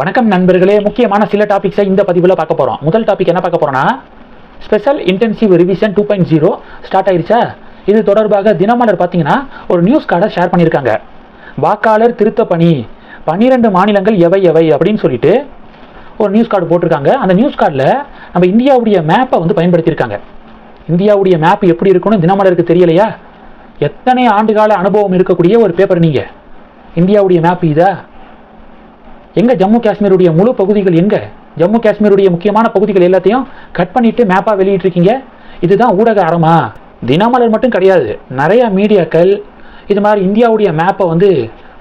வணக்கம் நண்பர்களே. முக்கியமான சில டாபிக்ஸை இந்த பதிவில் பார்க்க போகிறோம் முதல் டாபிக் என்ன பார்க்க போகிறோம்னா special intensive revision two point zero start ஆயிருச்சா? இது தொடர்பாக தினமலர் பார்த்தீங்கன்னா ஒரு நியூஸ் கார்டை ஷேர் பண்ணியிருக்காங்க. வாக்காளர் திருத்த பணி பன்னிரெண்டு மாநிலங்கள் எவை எவை அப்படின்னு சொல்லிட்டு ஒரு நியூஸ் கார்டு போட்டிருக்காங்க. அந்த நியூஸ் கார்டில் நம்ம இந்தியாவுடைய மேப்பை வந்து பயன்படுத்தியிருக்காங்க. இந்தியாவுடைய மேப் எப்படி இருக்குன்னு தினமலருக்கு தெரியலையா? எத்தனை ஆண்டுகால அனுபவம் இருக்கக்கூடிய ஒரு பேப்பர் நீங்கள் இந்தியாவுடைய மேப் இதா? எங்கே ஜம்மு காஷ்மீருடைய முழு பகுதிகள் எங்கே? ஜம்மு காஷ்மீருடைய முக்கியமான பகுதிகள் எல்லாத்தையும் கட் பண்ணிட்டு மேப்பாக வெளியிட்ருக்கீங்க இதுதான் ஊடக அறமா? தினமலர் மட்டும் கிடையாது. நிறையா மீடியாக்கள் இது மாதிரி இந்தியாவுடைய மேப்பை வந்து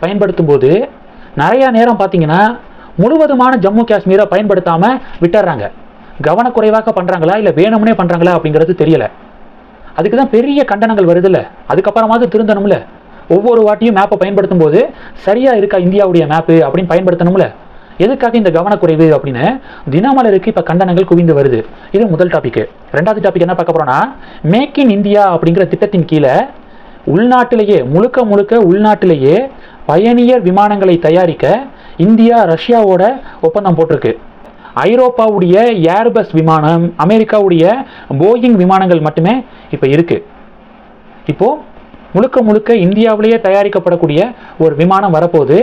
பயன்படுத்தும் போது நிறையா நேரம் பார்த்தீங்கன்னா முழுவதுமான ஜம்மு காஷ்மீரை பயன்படுத்தாமல் விட்டுறாங்க. கவனக்குறைவாக பண்ணுறாங்களா இல்லை வேணும்னே பண்ணுறாங்களா அப்படிங்கிறது தெரியலை. அதுக்கு தான் பெரிய கண்டனங்கள் வருதுல்ல. அதுக்கப்புறமாவது திருந்தணும்ல. ஒவ்வொரு வாட்டியும் மேப்பை பயன்படுத்தும் போது சரியா இருக்கா இந்தியாவுடைய மேப்பு அப்படின்னு பயன்படுத்தணும்ல? எதுக்காக இந்த கவனக்குறைவு அப்படின்னு? தினமலருக்கு இப்போ கண்டனங்கள் குவிந்து வருது. இது முதல் டாபிக் ரெண்டாவது டாபிக் என்ன பார்க்க போறோம்னா மேக் இன் இந்தியா அப்படிங்கிற திட்டத்தின் கீழே உள்நாட்டிலேயே முழுக்க முழுக்க உள்நாட்டிலேயே பயணியர் விமானங்களை தயாரிக்க இந்தியா ரஷ்யாவோட ஒப்பந்தம் போட்டிருக்கு. ஐரோப்பாவுடைய ஏர்பஸ் விமானம் அமெரிக்காவுடைய போயிங் விமானங்கள் மட்டுமே இப்போ இருக்குது இப்போது முழுக்க முழுக்க இந்தியாவிலேயே தயாரிக்கப்படக்கூடிய ஒரு விமானம் வரப்போது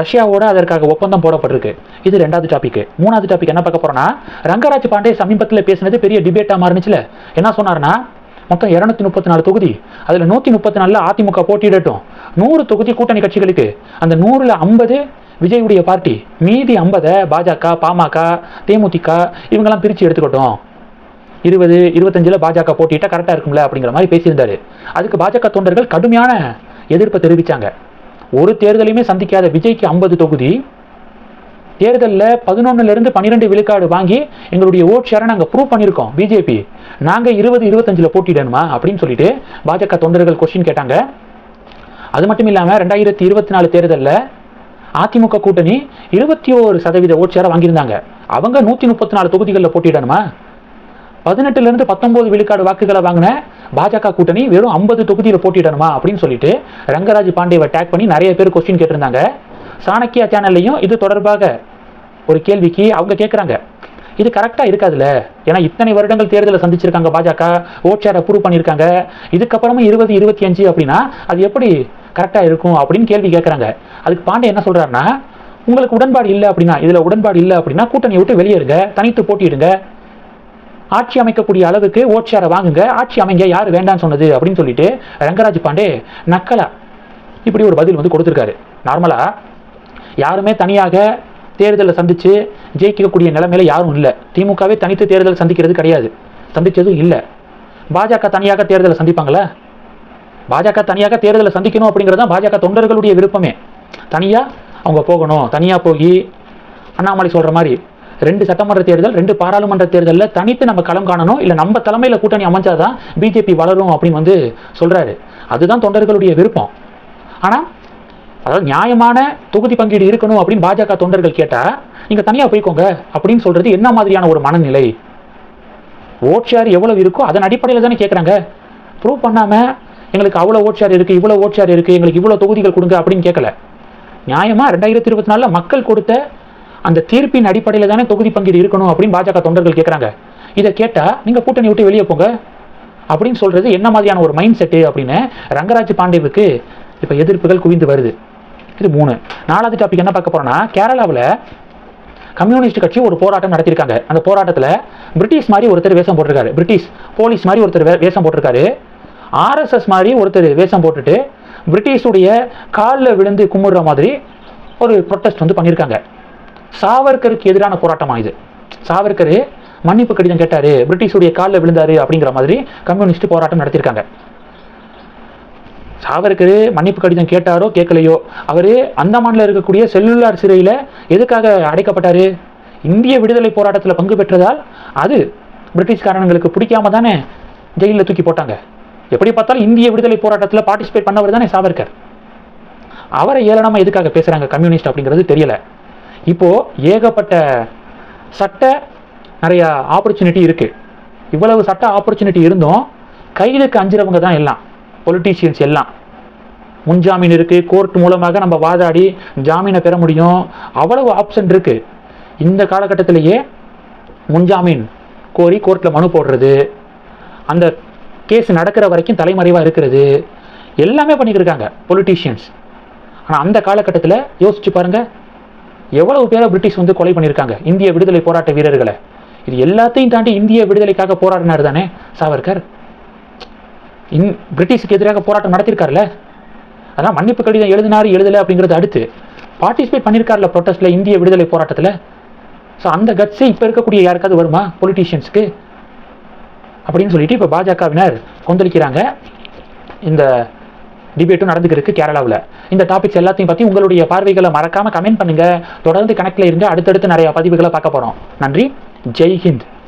ரஷ்யாவோட அதற்காக ஒப்பந்தம் போடப்பட்டிருக்கு. இது ரெண்டாவது டாபிக் மூணாவது டாபிக் என்ன பார்க்க போறோம்னா ரங்கராஜ் பாண்டே சமீபத்தில் பேசினது பெரிய டிபேட்டாக மாறுனுச்சுல. என்ன சொன்னார்னா மொத்தம் இரநூத்தி முப்பத்தி நாலு தொகுதி. அதில் நூற்றி முப்பத்தி நாலில் அதிமுக போட்டியிடட்டும். நூறு தொகுதி கூட்டணி கட்சிகளுக்கு. அந்த நூறில் ஐம்பது விஜயுடைய பார்ட்டி மீதி ஐம்பதை பாஜக பாமக தேமுதிக இவங்கெல்லாம் பிரித்து எடுத்துக்கட்டும். இருபது இருபத்தஞ்சில் பாஜக போட்டிட்டா கரெக்டாக இருக்கும்ல அப்படிங்கிற மாதிரி பேசியிருந்தாரு. அதுக்கு பாஜக தொண்டர்கள் கடுமையான எதிர்ப்பை தெரிவித்தாங்க ஒரு தேர்தலையுமே சந்திக்காத விஜய்க்கு ஐம்பது தொகுதி தேர்தலில் பதினொன்னுலேருந்து பன்னிரெண்டு விழுக்காடு வாங்கி எங்களுடைய ஓட் ஷேரை நாங்கள் ப்ரூவ் பண்ணியிருக்கோம் பிஜேபி நாங்கள் இருபது இருபத்தஞ்சில் போட்டிடணுமா அப்படின்னு சொல்லிட்டு பாஜக தொண்டர்கள் கொஸ்டின் கேட்டாங்க. அது மட்டும் இல்லாமல் ரெண்டாயிரத்தி இருபத்தி நாலு தேர்தலில் அதிமுக கூட்டணி இருபத்தி ஓரு சதவீத ஓட் ஷேரை வாங்கியிருந்தாங்க. அவங்க நூற்றி முப்பத்தி நாலு தொகுதிகளில் போட்டிடணுமா பதினெட்டுலேருந்து பத்தொம்போது விழுக்காடு வாக்குகளை வாங்கின பாஜக கூட்டணி வெறும் ஐம்பது தொகுதியில் போட்டிடணுமா அப்படின்னு சொல்லிட்டு ரங்கராஜ் பாண்டேவை டேக் பண்ணி நிறைய பேர் கொஸ்டின் கேட்டிருந்தாங்க. சாணக்கியா சேனல்லையும் இது தொடர்பாக ஒரு கேள்விக்கு அவங்க கேட்குறாங்க. இது கரெக்டாக இருக்காதுல்ல? ஏன்னா இத்தனை வருடங்கள் தேர்தலை சந்திச்சிருக்காங்க பாஜக ஓட் ஷேர் அப்ரூவ் பண்ணியிருக்காங்க. இதுக்கப்புறமும் இருபது இருபத்தி அஞ்சு அப்படின்னா அது எப்படி கரெக்டாக இருக்கும் அப்படின்னு கேள்வி கேட்குறாங்க. அதுக்கு பாண்டே என்ன சொல்கிறாருன்னா உங்களுக்கு உடன்பாடு இல்லை அப்படின்னா இதில் உடன்பாடு இல்லை அப்படின்னா கூட்டணியை விட்டு வெளியேறுங்க தனித்து போட்டிடுங்க ஆட்சி அமைக்கக்கூடிய அளவுக்கு ஓட்சியாரை வாங்குங்க ஆட்சி அமைங்க யார் வேண்டாம்னு சொன்னது அப்படின்னு சொல்லிட்டு ரங்கராஜ் பாண்டே நக்கலா இப்படி ஒரு பதில் வந்து கொடுத்துருக்காரு. நார்மலாக யாருமே தனியாக தேர்தலை சந்தித்து ஜெயிக்கக்கூடிய நிலைமையில யாரும் இல்லை. திமுகவே தனித்து தேர்தல் சந்திக்கிறது கிடையாது. சந்தித்ததும் இல்லை. பாஜக தனியாக தேர்தலை சந்திப்பாங்களா? பாஜக தனியாக தேர்தலை சந்திக்கணும் அப்படிங்கிறது தான் பாஜக தொண்டர்களுடைய விருப்பமே. தனியாக அவங்க போகணும் தனியாக போய் அண்ணாமலை சொல்கிற மாதிரி ரெண்டு சட்டமன்ற தேர்தல் ரெண்டு பாராளுமன்ற தேர்தலில் தனித்து நம்ம களம் காணணும். இல்லை நம்ம தலைமையில் கூட்டணி அமைஞ்சாதான் பிஜேபி வளரும் அப்படின்னு வந்து சொல்கிறாரு அதுதான் தொண்டர்களுடைய விருப்பம். ஆனால் அதாவது நியாயமான தொகுதி பங்கீடு இருக்கணும் அப்படின்னு பாஜக தொண்டர்கள் கேட்டால் நீங்கள் தனியாக போய்க்கோங்க அப்படின்னு சொல்கிறது என்ன மாதிரியான ஒரு மனநிலை? ஓட் ஷேர் இருக்கோ அதன் அடிப்படையில் தானே கேட்குறாங்க ப்ரூவ் பண்ணாமல் எங்களுக்கு அவ்வளோ ஓட் ஷேர் இருக்குது இவ்வளோ ஓட் ஷேர் இருக்குது எங்களுக்கு இவ்வளோ தொகுதிகள் கொடுங்க அப்படின்னு கேட்கல நியாயமாக ரெண்டாயிரத்தி இருபத்தி நாலில் மக்கள் கொடுத்த அந்த தீர்ப்பின் அடிப்படையில் தானே தொகுதி பங்கீடு இருக்கணும் அப்படின்னு பாஜக தொண்டர்கள் கேட்குறாங்க இதை கேட்டால் நீங்கள் கூட்டணி விட்டு வெளியே போங்க. அப்படின்னு சொல்கிறது என்ன மாதிரியான ஒரு மைண்ட் செட்டு அப்படின்னு ரங்கராஜ் பாண்டேவுக்கு இப்போ எதிர்ப்புகள் குவிந்து வருது. இது மூணு. நாலாவது டாபிக் என்ன பார்க்க போறோம்னா கேரளாவில் கம்யூனிஸ்ட் கட்சி ஒரு போராட்டம் நடத்தியிருக்காங்க. அந்த போராட்டத்தில் பிரிட்டிஷ் மாதிரி ஒருத்தர் வேஷம் போட்டிருக்காரு. பிரிட்டிஷ் போலீஸ் மாதிரி ஒருத்தர் வேஷம் போட்டிருக்காரு. ஆர்எஸ்எஸ் மாதிரி ஒருத்தர் வேஷம் போட்டுட்டு பிரிட்டிஷுடைய காலில் விழுந்து கும்பிடுற மாதிரி ஒரு ப்ரொட்டஸ்ட் வந்து பண்ணியிருக்காங்க. சாவர்கருக்கு எதிரான போராட்டமா இது? சாவர்கர் மன்னிப்பு கடிதம் கேட்டாரு பிரிட்டிஷுடைய காலில் விழுந்தாரு அப்படிங்கிற மாதிரி கம்யூனிஸ்ட் போராட்டம் நடத்தியிருக்காங்க. சாவர்கர் மன்னிப்பு கடிதம் கேட்டாரோ கேட்கலையோ? அவர் அந்தமானில் இருக்கக்கூடிய செல்லுலார் சிறையில் எதுக்காக அடைக்கப்பட்டார்? இந்திய விடுதலை போராட்டத்தில் பங்கு பெற்றதால் அது பிரிட்டிஷ்காரங்களுக்கு பிடிக்காம தானே ஜெயிலில் தூக்கி போட்டாங்க. எப்படி பார்த்தாலும் இந்திய விடுதலை போராட்டத்தில் பார்ட்டிசிபேட் பண்ணவர் தானே சாவர்கர். அவரை ஏளனமாக எதுக்காக பேசுகிறாங்க கம்யூனிஸ்ட் அப்படிங்கிறது தெரியல. இப்போ ஏகப்பட்ட சட்ட நிறைய ஆப்பர்ச்சுனிட்டி இருக்கு. இவ்வளவு சட்ட ஆப்பர்ச்சுனிட்டி இருந்தும் கையிலுக்கு அஞ்சுறவங்க தான் எல்லாம். பொலிட்டீஷியன்ஸ் எல்லாம். முன்ஜாமீன் இருக்குது கோர்ட் மூலமாக நம்ம வாதாடி ஜாமீனை பெற முடியும். அவ்வளவு ஆப்ஷன் இருக்குது இந்த காலகட்டத்திலேயே முன்ஜாமீன் கோரி கோர்ட்டில் மனு போடுறது அந்த கேஸ் நடக்கிற வரைக்கும் தலைமறைவாக இருக்கிறது எல்லாமே பண்ணிக்கிட்டு இருக்காங்க பொலிட்டீஷியன்ஸ் ஆனால் அந்த காலகட்டத்தில் யோசிச்சு பாருங்கள் எவ்வளவு பேரை பிரிட்டிஷ் வந்து கொலை பண்ணியிருக்காங்க? இந்திய விடுதலை போராட்ட வீரர்களை. இது எல்லாத்தையும் தாண்டி இந்திய விடுதலைக்காக போராடினார் தானே சாவர்கர்? இன் பிரிட்டிஷுக்கு எதிராக போராட்டம் நடத்தியிருக்காருல்ல அதான் மன்னிப்பு கடிதம் எழுதினார் எழுதலை அப்படிங்கிறது அடுத்து. பார்ட்டிசிபேட் பண்ணியிருக்காருல ப்ரொட்டஸ்ட்டில் இந்திய விடுதலை போராட்டத்தில்? ஸோ அந்த கட்ஸே இப்போ இருக்கக்கூடிய யாருக்காவது வருமா? பொலிட்டீஷியன்ஸ்க்கு அப்படின்னு சொல்லிட்டு இப்போ பாஜகவினர் கொந்தளிக்கிறாங்க. இந்த டிபேட்டும் நடந்துக்கிருக்கு கேரளாவில். இந்த டாபிக்ஸ் எல்லாத்தையும் பற்றி உங்களுடைய பார்வைகளை மறக்காமல் கமெண்ட் பண்ணுங்கள் தொடர்ந்து கணக்கில் இருந்து அடுத்தடுத்து நிறைய பதிவுகளை பார்க்க போகிறோம் நன்றி. ஜெய் ஹிந்த்.